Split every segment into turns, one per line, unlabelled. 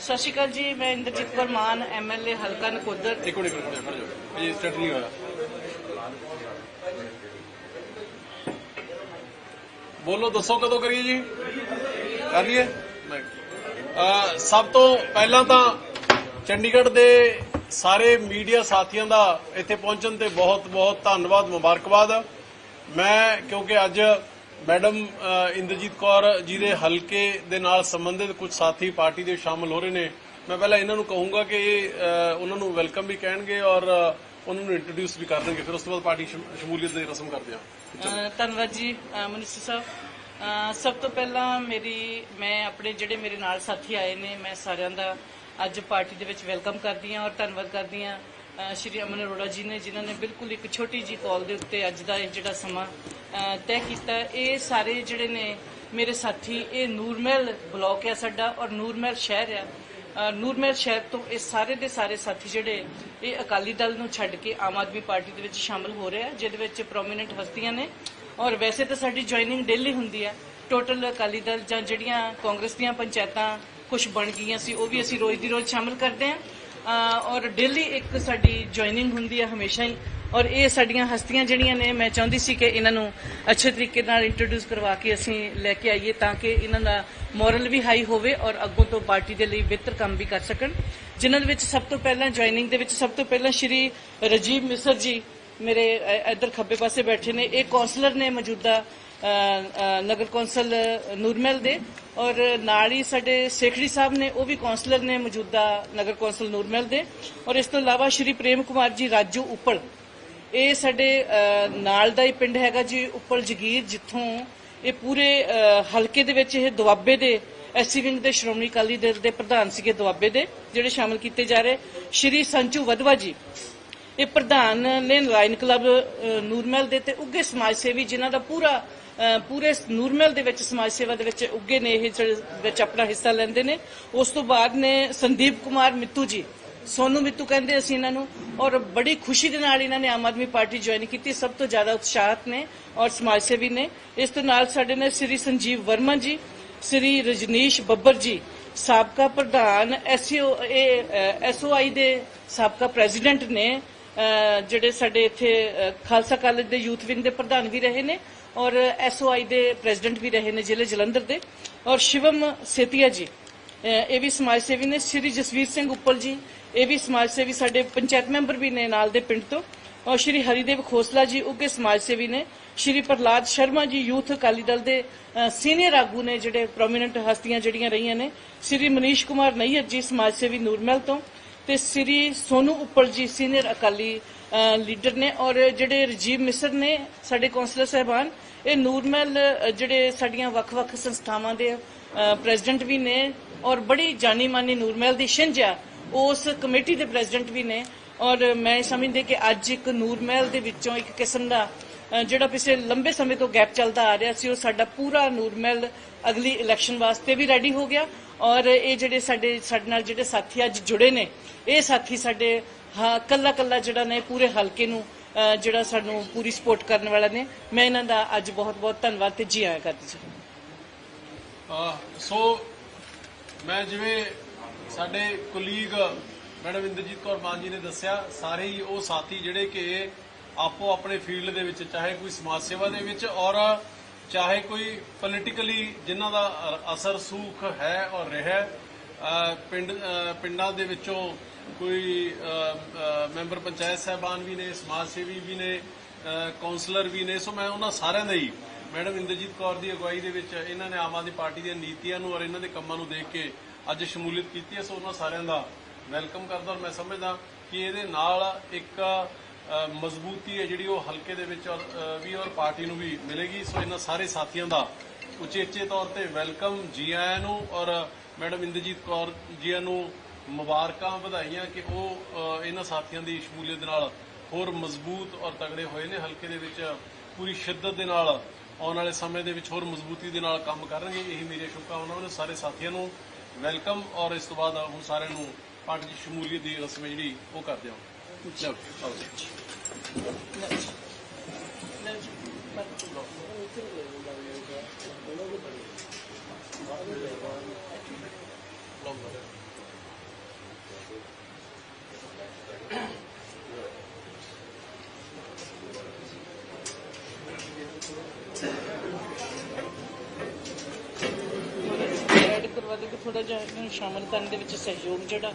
ਸਤਿ ਸ਼੍ਰੀ ਅਕਾਲ ਜੀ, ਮੈਂ ਇੰਦਰਜੀਤ ਕੌਰ ਮਾਨ ਐਮਐਲਏ ਹਲਕਾ ਨਕੋਦਰ।
ਇੱਕ ਮਿੰਟ, ਇੱਕ ਜਾਓ ਇਹ ਸਟਾਰਟ ਨਹੀਂ ਹੋਇਆ। ਬੋਲੋ, ਦੱਸੋ ਕਦੋਂ ਕਰੀਏ ਜੀ? ਕਰ ਲਈਏ ਸਭ ਤੋਂ ਪਹਿਲਾਂ ਤਾਂ ਚੰਡੀਗੜ੍ਹ ਦੇ ਸਾਰੇ ਮੀਡੀਆ ਸਾਥੀਆਂ ਦਾ ਇੱਥੇ ਪਹੁੰਚਣ ਤੇ ਬਹੁਤ ਬਹੁਤ ਧੰਨਵਾਦ, ਮੁਬਾਰਕਬਾਦ। ਮੈਂ, ਕਿਉਂਕਿ ਅੱਜ ਮੈਡਮ ਇੰਦਰਜੀਤ ਕੌਰ ਜੀ ਦੇ ਹਲਕੇ ਦੇ ਨਾਲ ਸੰਬੰਧਿਤ ਕੁਝ ਸਾਥੀ ਪਾਰਟੀ ਦੇ ਸ਼ਾਮਲ ਹੋ ਰਹੇ ਨੇ। ਮੈਂ ਪਹਿਲਾਂ ਇਹਨਾਂ ਨੂੰ ਕਹੂੰਗਾ ਕਿ ਇਹ ਉਹਨਾਂ ਨੂੰ ਵੈਲਕਮ ਵੀ ਕਹਿਣਗੇ ਔਰ ਅਹ, ਉਹਨਾਂ ਨੂੰ ਇੰਟਰੋਡਿਊਸ ਵੀ ਕਰ ਦੇਣਗੇ। ਫਿਰ ਉਸ ਤੋਂ ਬਾਅਦ ਪਾਰਟੀ ਸ਼ਮੂਲੀਅਤ ਦੀ ਰਸਮ ਕਰਦੇ ਹਾਂ।
ਧੰਨਵਾਦ ਜੀ ਮਨਿਸਟਰ ਸਾਹਿਬ। ਸਭ ਤੋਂ ਪਹਿਲਾਂ ਮੇਰੀ ਮੈਂ ਆਪਣੇ ਜਿਹੜੇ ਮੇਰੇ ਨਾਲ ਸਾਥੀ ਆਏ ਨੇ ਮੈਂ ਸਾਰਿਆਂ ਦਾ ਅੱਜ ਪਾਰਟੀ ਦੇ ਵਿੱਚ ਵੈਲਕਮ ਕਰਦੀ ਹਾਂ ਔਰ ਧੰਨਵਾਦ ਕਰਦੀ ਹਾਂ। ਸ਼੍ਰੀ ਅਮਨ ਅਰੋੜਾ ਜੀ ਨੇ, ਜਿਨ੍ਹਾਂ ਨੇ ਬਿਲਕੁਲ ਇੱਕ ਛੋਟੀ ਜੀ ਕਾਲ ਦੇ ਉੱਤੇ ਅੱਜ ਦਾ ਇਹ ਜਿਹੜਾ ਸਮਾਂ ਤੈਅ ਕੀਤਾ। ਇਹ ਸਾਰੇ ਜਿਹੜੇ ਨੇ ਮੇਰੇ ਸਾਥੀ, ਇਹ ਨੂਰਮਹਿਲ ਬਲਾਕ ਹੈ ਸਾਡਾ ਔਰ ਨੂਰਮਹਿਲ ਸ਼ਹਿਰ ਆ। ਨੂਰਮਹਿਲ ਸ਼ਹਿਰ ਤੋਂ ਇਹ ਸਾਰੇ ਦੇ ਸਾਰੇ ਸਾਥੀ ਜਿਹੜੇ, ਇਹ ਅਕਾਲੀ ਦਲ ਨੂੰ ਛੱਡ ਕੇ ਆਮ ਆਦਮੀ ਪਾਰਟੀ ਦੇ ਵਿੱਚ ਸ਼ਾਮਲ ਹੋ ਰਹੇ ਆ, ਜਿਹਦੇ ਵਿੱਚ ਪ੍ਰੋਮਿਨੈਂਟ ਹਸਤੀਆਂ ਨੇ। ਔਰ ਵੈਸੇ ਤਾਂ ਸਾਡੀ ਜੁਆਇਨਿੰਗ ਡੇਲੀ ਹੁੰਦੀ ਹੈ ਟੋਟਲ ਅਕਾਲੀ ਦਲ ਜਾਂ ਜਿਹੜੀਆਂ ਕਾਂਗਰਸ ਦੀਆਂ ਪੰਚਾਇਤਾਂ ਕੁਝ ਬਣ ਗਈਆਂ ਸੀ, ਉਹ ਵੀ ਅਸੀਂ ਰੋਜ਼ ਦੀ ਰੋਜ਼ ਸ਼ਾਮਲ ਕਰਦੇ ਹਾਂ ਔਰ ਡੇਲੀ ਇੱਕ ਸਾਡੀ ਜੁਆਇਨਿੰਗ ਹੁੰਦੀ ਹੈ ਹਮੇਸ਼ਾ ਹੀ। ਔਰ ਇਹ ਸਾਡੀਆਂ ਹਸਤੀਆਂ ਜਿਹੜੀਆਂ ਨੇ ਮੈਂ ਚਾਹੁੰਦੀ ਸੀ ਕਿ ਇਹਨਾਂ ਨੂੰ ਅੱਛੇ ਤਰੀਕੇ ਨਾਲ ਇੰਟਰੋਡਿਊਸ ਕਰਵਾ ਕੇ ਅਸੀਂ ਲੈ ਕੇ ਆਈਏ ਤਾਂ ਕਿ ਇਹਨਾਂ ਦਾ ਮੋਰਲ ਵੀ ਹਾਈ ਹੋਵੇ ਔਰ ਅੱਗੋਂ ਤੋਂ ਪਾਰਟੀ ਦੇ ਲਈ ਬਿਹਤਰ ਕੰਮ ਵੀ ਕਰ ਸਕਣ। ਜਿਨ੍ਹਾਂ ਦੇ ਵਿੱਚ ਸਭ ਤੋਂ ਪਹਿਲਾਂ ਜੁਆਇਨਿੰਗ ਦੇ ਵਿੱਚ ਸਭ ਤੋਂ ਪਹਿਲਾਂ ਸ਼੍ਰੀ ਰਜੀਵ ਮਿਸਰ ਜੀ ਮੇਰੇ ਅ, ਇੱਧਰ ਖੱਬੇ ਪਾਸੇ ਬੈਠੇ ਨੇ। ਇਹ ਕਾਉਂਸਲਰ ਨੇ ਮੌਜੂਦਾ ਨਗਰ ਕੌਂਸਲ ਨੂਰਮਹਿਲ ਦੇ ਔਰ ਨਾਲ ਹੀ ਸਾਡੇ ਸੇਖੜੀ ਸਾਹਿਬ ਨੇ ਉਹ ਵੀ ਕਾਉਂਸਲਰ ਨੇ ਮੌਜੂਦਾ ਨਗਰ ਕੌਂਸਲ ਨੂਰਮਹਿਲ ਦੇ। ਔਰ ਇਸ ਤੋਂ ਇਲਾਵਾ ਸ਼੍ਰੀ ਪ੍ਰੇਮ ਕੁਮਾਰ ਜੀ ਰਾਜੂ ਉੱਪਲ। ਇਹ ਸਾਡੇ ਨਾਲ ਦਾ ਹੀ ਪਿੰਡ ਹੈਗਾ ਜੀ ਉੱਪਲ ਜਗੀਰ ਜਿੱਥੋਂ ਇਹ ਪੂਰੇ ਹਲਕੇ ਦੇ ਵਿੱਚ ਇਹ ਦੁਆਬੇ ਦੇ ਐਸਸੀ ਵਿੰਗ ਦੇ ਸ਼੍ਰੋਮਣੀ ਅਕਾਲੀ ਦਲ ਦੇ ਪ੍ਰਧਾਨ ਸੀਗੇ ਦੁਆਬੇ ਦੇ ਜਿਹੜੇ ਸ਼ਾਮਲ ਕੀਤੇ ਜਾ ਰਹੇ। ਸ਼੍ਰੀ ਸੰਚੂ ਵਧਵਾ ਜੀ ਇਹ ਪ੍ਰਧਾਨ ਨੇ ਨਾਰਾਇਣ ਕਲੱਬ ਅ, ਨੂਰਮਹਿਲ ਦੇ ਤੇ ਉੱਗੇ ਸਮਾਜ ਸੇਵੀ ਜਿਨ੍ਹਾਂ ਦਾ ਪੂਰਾ ਪੂਰੇ ਨੂਰਮਹਿਲ ਦੇ ਵਿੱਚ, ਸਮਾਜ ਸੇਵਾ ਦੇ ਵਿੱਚ ਉੱਗੇ ਨੇ ਇਹ ਵਿੱਚ ਆਪਣਾ ਹਿੱਸਾ ਲੈਂਦੇ ਨੇ। ਉਸ ਤੋਂ ਬਾਅਦ ਨੇ ਸੰਦੀਪ ਕੁਮਾਰ ਮਿੱਤੂ ਜੀ, ਸੋਨੂ ਮਿੱਤੂ ਕਹਿੰਦੇ ਅਸੀਂ ਇਹਨਾਂ ਨੂੰ, ਔਰ ਬੜੀ ਖੁਸ਼ੀ ਦੇ ਨਾਲ ਇਹਨਾਂ ਨੇ ਆਮ ਆਦਮੀ ਪਾਰਟੀ ਜੁਆਇਨ ਕੀਤੀ। ਸਭ ਤੋਂ ਜ਼ਿਆਦਾ ਉਤਸ਼ਾਹਤ ਨੇ ਔਰ ਸਮਾਜ ਸੇਵੀ ਨੇ। ਇਸ ਤੋਂ ਨਾਲ ਸਾਡੇ ਨੇ ਸ੍ਰੀ ਸੰਜੀਵ ਵਰਮਾ ਜੀ, ਸ੍ਰੀ ਰਜਨੀਸ਼ ਬੱਬਰ ਜੀ, ਸਾਬਕਾ ਪ੍ਰਧਾਨ ਐਸਓ ਐਸਓਆਈ ਦੇ ਸਾਬਕਾ ਪ੍ਰੈਜ਼ੀਡੈਂਟ ਨੇ ਜਿਹੜੇ ਸਾਡੇ ਇੱਥੇ ਖਾਲਸਾ ਕਾਲਜ ਦੇ ਯੂਥ ਵਿੰਗ ਦੇ ਪ੍ਰਧਾਨ ਵੀ ਰਹੇ ਨੇ। ਔਰ ਐਸਓਆਈ ਦੇ ਪ੍ਰੈਜ਼ੀਡੈਂਟ ਵੀ ਰਹੇ ਨੇ ਜ਼ਿਲ੍ਹੇ ਜਲੰਧਰ ਦੇ। ਔਰ ਸ਼ਿਵਮ ਸੇਤੀਆ ਜੀ ਇਹ ਵੀ ਸਮਾਜ ਸੇਵੀ ਨੇ, ਸ੍ਰੀ ਜਸਵੀਰ ਸਿੰਘ ਉੱਪਲ ਜੀ, ਇਹ ਵੀ ਸਮਾਜ ਸੇਵੀ ਸਾਡੇ ਪੰਚਾਇਤ ਮੈਂਬਰ ਵੀ ਨੇ ਨਾਲ ਦੇ ਪਿੰਡ ਤੋਂ। ਔਰ ਸ਼੍ਰੀ ਹਰੀਦੇਵ ਖੋਸਲਾ ਜੀ ਉੱਗੇ ਸਮਾਜ ਸੇਵੀ ਨੇ, ਸ਼੍ਰੀ ਪ੍ਰਹਲਾਦ ਸ਼ਰਮਾ ਜੀ ਯੂਥ ਅਕਾਲੀ ਦਲ ਦੇ ਸੀਨੀਅਰ ਆਗੂ ਨੇ ਜਿਹੜੇ ਪ੍ਰੋਮਿਨੈਂਟ ਹਸਤੀਆਂ ਜਿਹੜੀਆਂ ਰਹੀਆਂ ਨੇ। ਸ਼੍ਰੀ ਮਨੀਸ਼ ਕੁਮਾਰ ਨਈਅਰ ਜੀ ਸਮਾਜ ਸੇਵੀ ਨੂਰਮਹਿਲ ਤੋਂ ਤੇ ਸ੍ਰੀ ਸੋਨੂ ਉੱਪਲ ਜੀ ਸੀਨੀਅਰ ਅਕਾਲੀ ਲੀਡਰ ਨੇ ਔਰ ਜਿਹੜੇ ਰਜੀਵ ਮਿਸਰ ਨੇ ਸਾਡੇ ਕੌਂਸਲਰ ਸਹਿਬਾਨ, ਇਹ ਨੂਰਮਹਿਲ ਜਿਹੜੇ ਸਾਡੀਆਂ ਵੱਖ-ਵੱਖ ਸੰਸਥਾਵਾਂ ਦੇ ਪ੍ਰੈਜ਼ੀਡੈਂਟ ਵੀ ਨੇ ਔਰ ਬੜੀ ਜਾਨੀ ਮਾਨੀ ਨੂਰਮਹਿਲ ਦੀ ਛਿੰਝ ਆ, ਉਸ ਕਮੇਟੀ ਦੇ ਪ੍ਰੈਜ਼ੀਡੈਂਟ ਵੀ ਨੇ ਔਰ ਮੈਂ ਸਮਝਦੇ ਕਿ ਅੱਜ ਇੱਕ ਨੂਰਮਹਿਲ ਦੇ ਵਿੱਚੋਂ ਇੱਕ ਕਿਸਮ ਦਾ ਜਿਹੜਾ ਪਿਛਲੇ ਲੰਬੇ ਸਮੇਂ ਤੋਂ ਗੈਪ ਚੱਲਦਾ ਆ ਰਿਹਾ ਸੀ, ਉਹ ਸਾਡਾ ਪੂਰਾ ਨੂਰਮਹਿਲ ਅਗਲੀ ਇਲੈਕਸ਼ਨ ਵਾਸਤੇ ਵੀ ਰੈਡੀ ਹੋ ਗਿਆ ਔਰ ਇਹ ਜਿਹੜੇ ਸਾਡੇ ਸਾਡੇ ਨਾਲ ਜਿਹੜੇ ਸਾਥੀ ਅੱਜ ਜੁੜੇ ਨੇ, ਇਹ ਸਾਥੀ ਸਾਡੇ ਹਾਂ, ਕੱਲਾ ਕੱਲਾ ਜਿਹੜਾ ਨੇ ਪੂਰੇ ਹਲਕੇ ਨੂੰ ਜਿਹੜਾ ਸਾਨੂੰ ਪੂਰੀ ਸਪੋਰਟ ਕਰਨ ਵਾਲਾ ਨੇ, ਮੈਂ ਇਹਨਾਂ ਦਾ ਅੱਜ ਬਹੁਤ ਬਹੁਤ ਧੰਨਵਾਦ ਤੇ ਜੀ ਆਇਆਂ ਕਰਦੀ ਜੀ
ਸੋ ਮੈਂ ਜਿਵੇਂ ਸਾਡੇ ਕੁਲੀਗ ਮੈਡਮ ਇੰਦਰਜੀਤ ਕੌਰ ਮਾਨ ਜੀ ਨੇ ਦੱਸਿਆ, ਸਾਰੇ ਹੀ ਉਹ ਸਾਥੀ ਜਿਹੜੇ ਕਿ ਆਪੋ ਆਪਣੇ ਫੀਲਡ ਦੇ ਵਿੱਚ, ਚਾਹੇ ਕੋਈ ਸਮਾਜ ਸੇਵਾ ਦੇ ਵਿੱਚ ਔਰ ਚਾਹੇ ਕੋਈ ਪੋਲੀਟੀਕਲੀ ਜਿਨ੍ਹਾਂ ਦਾ ਅਸਰ ਸੂਖ ਹੈ ਔਰ ਰਿਹਾ ਪਿੰਡ ਪਿੰਡਾਂ ਦੇ ਵਿੱਚੋਂ ਕੋਈ ਮੈਂਬਰ ਪੰਚਾਇਤ ਸਹਿਬਾਨ ਵੀ ਨੇ ਸਮਾਜ ਸੇਵੀ ਵੀ ਨੇ ਅਹ, ਕਾਉਂਸਲਰ ਵੀ ਨੇ ਸੋ ਮੈਂ ਉਹਨਾਂ ਸਾਰਿਆਂ ਦਾ ਹੀ ਮੈਡਮ ਇੰਦਰਜੀਤ ਕੌਰ ਦੀ ਅਗਵਾਈ ਦੇ ਵਿੱਚ ਇਹਨਾਂ ਨੇ ਆਮ ਆਦਮੀ ਪਾਰਟੀ ਦੀਆਂ ਨੀਤੀਆਂ ਨੂੰ ਔਰ ਇਹਨਾਂ ਦੇ ਕੰਮਾਂ ਨੂੰ ਦੇਖ ਕੇ ਅੱਜ ਸ਼ਮੂਲੀਅਤ ਕੀਤੀ ਹੈ ਸੋ ਉਹਨਾਂ ਸਾਰਿਆਂ ਦਾ ਵੈਲਕਮ ਕਰਦਾ ਔਰ ਮੈਂ ਸਮਝਦਾ ਕਿ ਇਹਦੇ ਨਾਲ ਇੱਕ ਮਜ਼ਬੂਤੀ ਹੈ ਜਿਹੜੀ ਉਹ ਹਲਕੇ ਦੇ ਵਿੱਚ ਔਰ ਵੀ ਔਰ ਪਾਰਟੀ ਨੂੰ ਵੀ ਮਿਲੇਗੀ ਸੋ ਇਹਨਾਂ ਸਾਰੇ ਸਾਥੀਆਂ ਦਾ ਉਚੇਚੇ ਤੌਰ ਤੇ ਵੈਲਕਮ ਜੀ ਆਇਆਂ ਨੂੰ ਔਰ ਮੈਡਮ ਇੰਦਰਜੀਤ ਕੌਰ ਜੀਆਂ ਨੂੰ ਮੁਬਾਰਕਾਂ ਵਧਾਈਆਂ ਕਿ ਉਹ ਇਹਨਾਂ ਸਾਥੀਆਂ ਦੀ ਸ਼ਮੂਲੀਅਤ ਦੇ ਨਾਲ ਹੋਰ ਮਜ਼ਬੂਤ ਔਰ ਤਗੜੇ ਹੋਏ ਨੇ, ਹਲਕੇ ਦੇ ਵਿੱਚ ਪੂਰੀ ਸ਼ਿੱਦਤ ਦੇ ਨਾਲ, ਆਉਣ ਵਾਲੇ ਸਮੇਂ ਦੇ ਵਿੱਚ ਹੋਰ ਮਜ਼ਬੂਤੀ ਦੇ ਨਾਲ ਕੰਮ ਕਰਨਗੇ। ਇਹੀ ਮੇਰੀਆਂ ਸ਼ੁਭਕਾਮਨਾਵਾਂ ਨੇ। ਸਾਰੇ ਸਾਥੀਆਂ ਨੂੰ ਵੈਲਕਮ ਔਰ ਇਸ ਤੋਂ ਬਾਅਦ ਹੁਣ ਸਾਰਿਆਂ ਨੂੰ ਪਾਰਟੀ ਦੀ ਸ਼ਮੂਲੀਅਤ ਦੀ ਰਸਮ ਜਿਹੜੀ ਉਹ ਕਰਦੇ ਹਾਂ। ਚਲੋ ਆਓ ਜੀ।
ਐਡ ਕਰਵਾ ਦੇ ਕਿ ਥੋੜਾ ਜਿਹਾ ਇਹਨੂੰ ਸ਼ਾਮਲ ਕਰਨ ਦੇ ਵਿੱਚ ਸਹਿਯੋਗ ਜਿਹੜਾ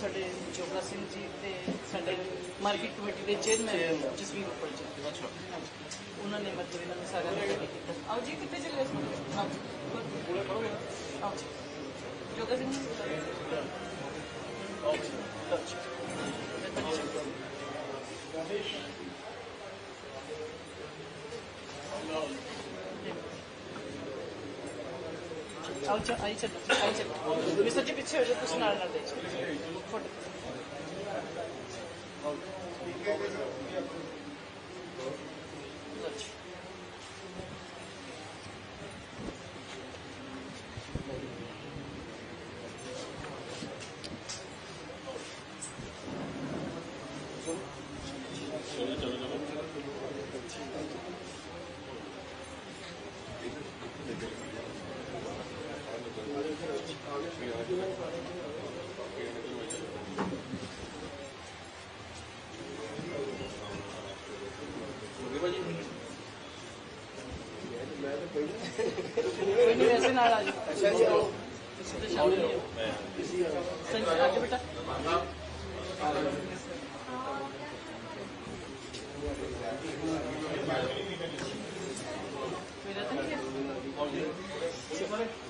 ਸਾਡੇ ਜੋਗਾ ਸਿੰਘ ਜੀ ਤੇ ਸਾਡੇ ਮਾਰਕੀਟ ਕਮੇਟੀ ਦੇ ਚੇਅਰਮੈਨ ਜਸਵੀਰ ਉੱਪਰ ਜੀ।
ਅੱਛਾ।
ਉਹਨਾਂ ਨੇ ਮਤਲਬ ਇਹਨਾਂ ਨੂੰ ready ਕੀਤਾ। ਆਓ ਜੀ ਕਿੱਥੇ ਚੱਲੇ ਸੀ ਆਓ ਪੂਰੇ ਕਰੋ ਆਓ ਜੀ। ਜੋਗਾ ਸਿੰਘ ਆਓ ਜੀ। ਆਓ ਜੀ ਮੈਂ ਤਾਂ ਨਹੀਂ ਚੱਲਦਾ। ਆਓ ਜੀ ਆਈ ਚੱਲੋ ਆਈ ਚੱਲੋ ਮਿਸਟਰ ਜੀ ਪਿੱਛੇ ਹੋ ਜਾਓ ਤੁਸੀਂ ਨਾਲ ਨਾਲ ਦੇ ਜਾਓ ਫੋਟੋ ਲਓ ਜੀ ਕੋਈ ਨਹੀਂ ਵੈਸੇ ਨਾਲ ਆ ਜਾਓ ਅੱਛਾ ਜੀ ਤੁਸੀਂ ਤਾਂ ਸ਼ਾਮਲ ਹੀ ਹੋ ਸੰਜੇ ਆ ਜਾ ਬੇਟਾ ਮੇਰਾ ਤਾਂ ਨਹੀਂ ਹੈ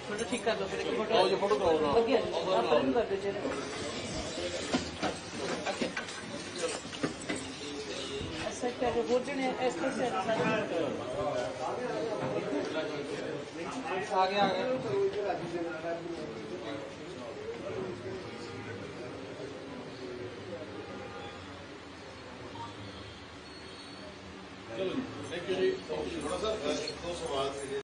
ਫੋਟੋ ਠੀਕ ਕਰ ਲਓ ਫਿਰ ਇੱਕ ਫੋਟੋ
ਆਓ ਜੀ ਫੋਟੋ ਕਰਾਓ ਨਾ
ਵਧੀਆ ਆਪ ਫਰਮ ਕਰ ਦਿਓ ਜੀ ਐਸਾ ਕਰ ਇਸ ਤਰ੍ਹਾਂ ਸੇ
ਆ ਗਿਆ ਆ ਚਲੋ ਥੈਂਕ ਯੂ ਜੀ।
ਥੋੜਾ ਸਰ ਦੋ ਸਵਾਲ ਸੀਗੇ।